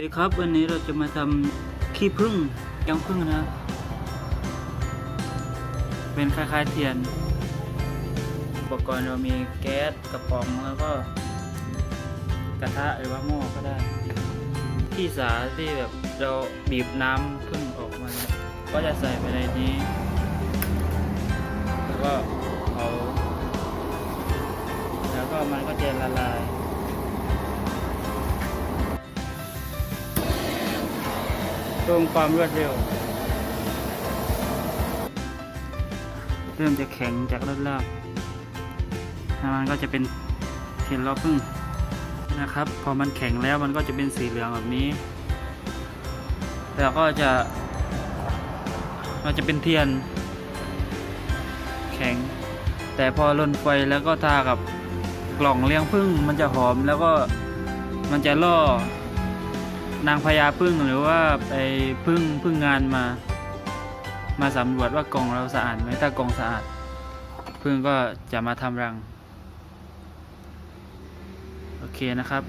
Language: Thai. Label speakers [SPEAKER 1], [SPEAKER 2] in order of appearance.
[SPEAKER 1] ดีครับวันนี้เราจะมาทำขี้ผึ้งยังผึ้งนะ เป็นคล้ายๆเทียน อุปกรณ์เรามีแก๊สกระป๋องแล้วก็ กระทะหรือว่าหม้อก็ได้ที่สาที่แบบเราบีบน้ำผึ้งออกมา ก็จะใส่ไปในนี้ แล้วก็เอาแล้วก็มันก็จะละลาย เพิ่มความรวดเร็ว เริ่มจะแข็งจากด้านล่างแล้วมันก็จะเป็นเทียนล้อพึ่งนะครับ พอมันแข็งแล้วมันก็จะเป็นสีเหลืองแบบนี้ แล้วก็จะมันจะเป็นเทียน แข็ง แต่พอลนไฟแล้วก็ทากับกล่องเลี้ยงพึ่งมันจะหอมแล้วก็มันจะล่อ นางพญาพึ่งหรือว่าไปพึ่งพึ่งงานมา มาสำรวจว่ากล่องเราสะอาดไหมถ้ากล่องสะอาด พึ่งก็จะมาทำรัง โอเคนะครับ